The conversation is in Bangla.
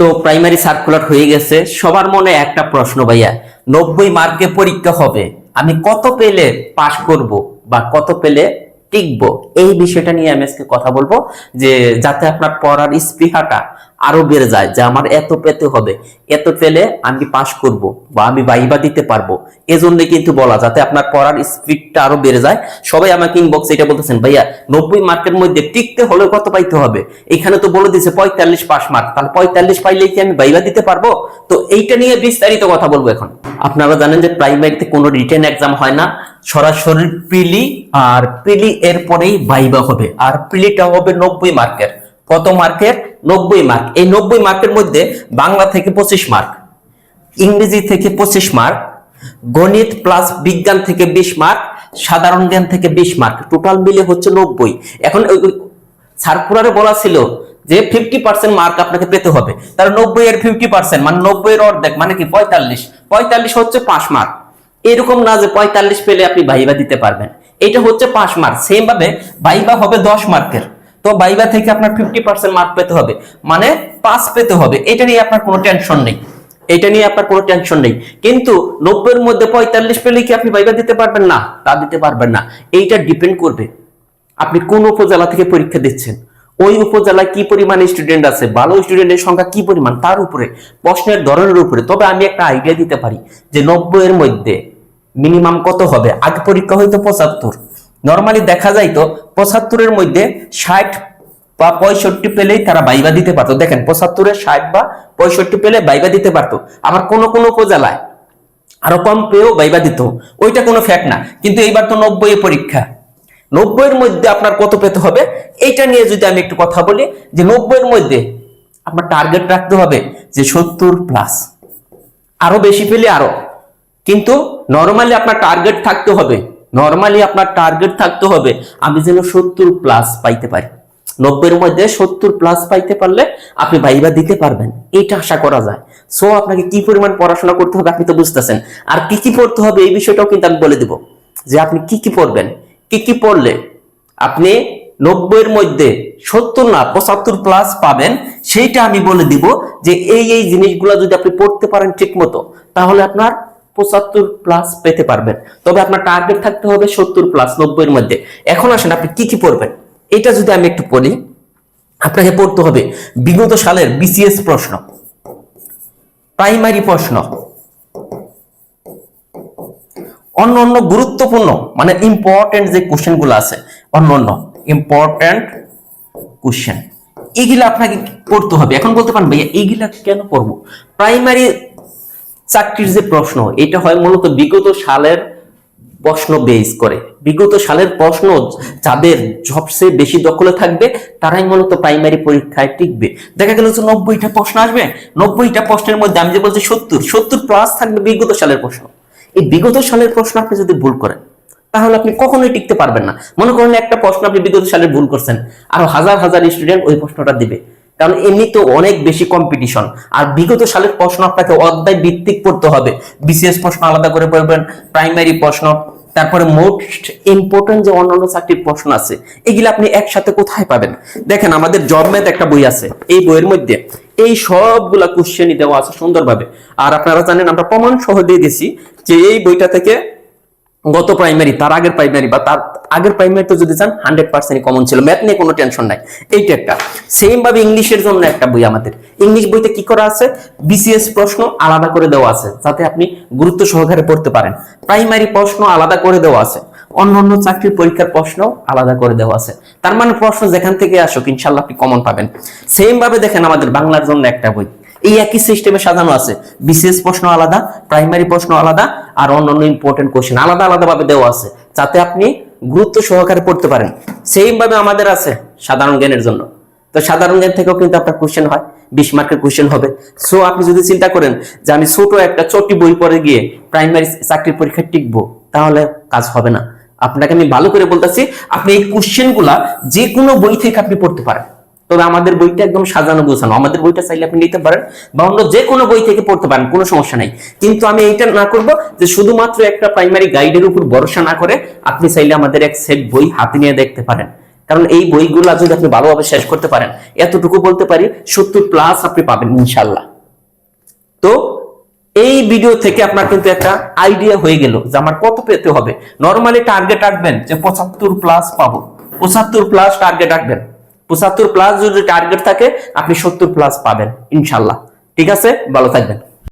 তো প্রাইমারি সার্কুলার হয়ে গেছে। সবার মনে একটা প্রশ্ন ভাইয়া, নব্বই মার্কে পরীক্ষা হবে, আমি কত পেলে পাশ করব বা কত পেলে টিকবো? এই বিষয়টা নিয়ে আমি আজকে কথা বলব, যে যাতে আপনার পড়ার স্পৃহাটা আরও বেড়ে যায়, যে আমার এত পেতে হবে, এত পেলে আমি পাশ করব বা আমি বাইবা দিতে পারব। এজন্য কিন্তু বলা, যাতে আপনার পড়ার স্পিডটা আরও বেড়ে যায়। সবাই আমাকে ইনবক্স এটা বলতেছেন, ভাইয়া, নব্বই মার্কের মধ্যে টিকতে হলে কত পাইতে হবে? এখানে তো বলে দিছে, পঁয়তাল্লিশ পাস মার্ক। তাহলে পঁয়তাল্লিশ পাইলে কি আমি বাইবা দিতে পারব? তো এইটা নিয়ে বিস্তারিত কথা বলব এখন। আপনারা জানেন যে প্রাইমারিতে কোনো রিটেন এক্সাম হয় না, সরাসরি প্রিলি আর প্রিলি এর পরেই বাইবা হবে, আর প্রিলিটা হবে নব্বই মার্কের। কত মার্কের নব্বই মার্ক এই নব্বই মার্কের মধ্যে বাংলা থেকে পঁচিশ মার্ক ইংরেজি থেকে পঁচিশ মার্ক গণিত প্লাস বিজ্ঞান থেকে বিশ মার্ক সাধারণ জ্ঞান থেকে বিশ মার্ক টোটাল মিলে হচ্ছে নব্বই। এখন সার্কুলারে বলা ছিল যে ফিফটি পার্সেন্ট মার্ক আপনাকে পেতে হবে। তার নব্বই এর ফিফটি পার্সেন্ট মানে নব্বই এর অর্ধেক মানে কি? পঁয়তাল্লিশ। পঁয়তাল্লিশ হচ্ছে পাঁচ মার্ক এরকম না যে পঁয়তাল্লিশ পেলে আপনি ভাইবা দিতে পারবেন। এটা হচ্ছে পাঁচ মার্ক সেম ভাবে ভাইবা হবে দশ মার্কের তো ভাইবা থেকে আপনার ফিফটি পার্সেন্ট মার্ক পেতে হবে। মানে পাস পেতে হবে। এটা নিয়ে আপনার কোনো টেনশন নেই। এটা নিয়ে আপনার কোনো টেনশন নেই। কিন্তু নব্বইয়ের মধ্যে পঁয়তাল্লিশ পেলে কি আপনি ভাইবা দিতে পারবেন? না, তা দিতে পারবেন না। এইটা ডিপেন্ড করবে। আপনি কোন উপজেলা থেকে পরীক্ষা দিচ্ছেন? ওই উপজেলায় কি পরিমাণ স্টুডেন্ট আছে? ভালো স্টুডেন্টের সংখ্যা কি পরিমাণ? তার উপরে, প্রশ্নের ধরনের উপরে। তবে আমি একটা আইডিয়া দিতে পারি যে নব্বই এর মধ্যে মিনিমাম কত হবে? আগে পরীক্ষা হয়তো পঁচাত্তর। নর্মালি দেখা যায় তো, পঁচাত্তরের মধ্যে ষাট বা পঁয়ষট্টি পেলেই তারা বাইবা দিতে পারতো। দেখেন, পঁচাত্তরের ষাট বা পঁয়ষট্টি পেলে বাইবা দিতে পারতো। আবার কোন কোন উপজেলায় আরও কম পেয়েও বাইবা দিত। ওইটা কোনো ফ্যাক্ট না। কিন্তু এইবার তো নব্বই পরীক্ষা। নব্বইয়ের মধ্যে আপনার কত পেতে হবে? এইটা নিয়ে যদি আমি একটু কথা বলি, যে নব্বইয়ের মধ্যে আপনার টার্গেট রাখতে হবে যে সত্তর প্লাস আরও বেশি পেলে আরও। কিন্তু নর্মালি আপনার টার্গেট থাকতে হবে নর্মালি আপনার টার্গেট থাকতে হবে, আমি যেন সত্তর প্লাস পাইতে পারি। নব্বইয়ের মধ্যে সত্তর প্লাস পাইতে পারলে আপনি ভাইবা দিতে পারবেন। এটা আশা করা যায়। সো আপনাকে কি পরিমাণ পড়াশোনা করতে হবে আপনি তো বুঝতেছেন। আর কি কি পড়তে হবে এই বিষয়টাও কিন্তু আমি বলে দিব, যে আপনি কি কি পড়বেন। কি কি পড়লে আপনি নব্বইয়ের মধ্যে সত্তর না, পঁচাত্তর প্লাস পাবেন, সেইটা আমি বলে দিব যে এই এই জিনিসগুলো যদি আপনি পড়তে পারেন ঠিক মতো তাহলে আপনার পঁচাত্তর প্লাস পেতে পারবেন। তবে আপনার টার্গেট থাকতে হবে সত্তর প্লাস নব্বইয়ের মধ্যে। এখন আসেন, আপনি কি কি পড়বেন? এটা যদি আমি একটু পড়ি, আপনাকে পড়তে হবে বিগত সালের বিসিএস প্রশ্ন। প্রাইমারি প্রশ্ন। অন্য অন্য গুরুত্বপূর্ণ মানে ইম্পর্টেন্ট যে কোশ্চেনগুলো আছে অন্য অন্য ইম্পর্টেন্ট কোশ্চেন এগুলা আপনাকে পড়তে হবে। এখন বলতে পারেন, ভাইয়া এইগুলা কেন পড়ব? প্রাইমারি চাকরির যে প্রশ্ন, এটা হয় মূলত বিগত সালের প্রশ্ন বেস করে। বিগত সালের প্রশ্ন যাদের সবচেয়ে বেশি দখলে থাকবে, তারাই মূলত প্রাইমারি পরীক্ষায় টিকবে। দেখা গেল যে নব্বইটা প্রশ্ন আসবে, নব্বইটা প্রশ্নের মধ্যে আমি যে বলছি সত্তর সত্তর প্লাস থাকবে বিগত সালের প্রশ্ন। এই বিগত সালের প্রশ্ন আপনি যদি ভুল করেন, তাহলে আপনি কখনোই টিকতে পারবেন না। মনে করেন একটা প্রশ্ন আপনি বিগত সালের ভুল করছেন, আরও হাজার হাজার স্টুডেন্ট ওই প্রশ্নটা দিবে। কারণ এমনি তো অনেক বেশি কম্পিটিশন আর বিগত সালের প্রশ্ন আপনাকে অধ্যায় ভিত্তিক পড়তে হবে। বিসিএস প্রশ্ন আলাদা করে পড়বেন প্রাইমারি প্রশ্ন, তারপরে মোস্ট ইম্পর্টেন্ট যে অন্যান্য চাকরির প্রশ্ন আছে, এগুলো আপনি একসাথে কোথায় পাবেন? দেখেন, আমাদের জব ম্যাথ একটা বই আছে, এই বইয়ের মধ্যে এই সবগুলা কোশ্চেনই দেওয়া আছে সুন্দরভাবে। আর আপনারা জানেন, আমরা প্রমাণ সহ দিয়ে দিছি যে এই বইটা থেকে গত প্রাইমারি তার আগের প্রাইমারি বা তার আগের প্রাইমারি তো যদি চান হান্ড্রেড পার্সেন্ট কমন ছিল। ম্যাথ নিয়ে কোনো টেনশন নাই। এইটা একটা। সেম ভাবে ইংলিশের জন্য একটা বই আমাদের। ইংলিশ বইতে কি করা আছে? বিসিএস প্রশ্ন আলাদা করে দেওয়া আছে, যাতে আপনি গুরুত্ব সহকারে পড়তে পারেন। প্রাইমারি প্রশ্ন আলাদা করে দেওয়া আছে। অন্য অন্য চাকরির পরীক্ষার প্রশ্ন আলাদা করে দেওয়া আছে। তার মানে প্রশ্ন যেখান থেকে আসুক ইনশাল্লাহ আপনি কমন পাবেন। সেম ভাবে দেখেন আমাদের বাংলার জন্য একটা বই। এই একই সিস্টেমে সাজানো আছে। বিসিএস প্রশ্ন আলাদা প্রাইমারি প্রশ্ন আলাদা, আর অন্যান্য ইম্পর্টেন্ট কোশ্চেন আলাদা আলাদা ভাবে দেওয়া আছে, যাতে আপনি গুরুত্ব সহকারে পড়তে পারেন। সেম ভাবে আমাদের আছে সাধারণ জ্ঞানের জন্য। তো সাধারণ জ্ঞান থেকেও কিন্তু আপনার কোশ্চেন হয়, বিশ মার্কের কোশ্চেন হবে। সো আপনি যদি চিন্তা করেন যে আমি ছোট একটা চটি বই পড়ে গিয়ে প্রাইমারি চাকরির পরীক্ষা টিকবো, তাহলে কাজ হবে না। আপনাকে আমি ভালো করে বলতেছি, আপনি এই কোশ্চেনগুলা যে কোনো বই থেকে আপনি পড়তে পারেন। তবে আমাদের বইটা একদম সাজানো গোছানো। আমাদের বইটা চাইলে আপনি নিতে পারেন বা অন্য যে কোনো বই থেকে পড়তে পারেন, কোনো সমস্যা নাই। কিন্তু আমি এইটা না করব যে শুধুমাত্র একটা প্রাইমারি গাইডের উপর ভরসা না করে আপনি চাইলে আমাদের এক সেট বই হাতে নিয়ে দেখতে পারেন। কারণ এই বইগুলা যদি আপনি ভালোভাবে শেষ করতে পারেন, এতটুকু বলতে পারি, সত্তর প্লাস আপনি পাবেন ইনশাল্লাহ তো এই ভিডিও থেকে আপনার কিন্তু একটা আইডিয়া হয়ে গেল যে আমার কত পেতে হবে। নর্মালি টার্গেট রাখবেন যে পঁচাত্তর প্লাস পাবো। পঁচাত্তর প্লাস টার্গেট রাখবেন পঁচাত্তর প্লাস যদি টার্গেট থাকে আপনি সত্তর প্লাস পাবেন ইনশাল্লাহ। ঠিক আছে? ভালো থাকবেন।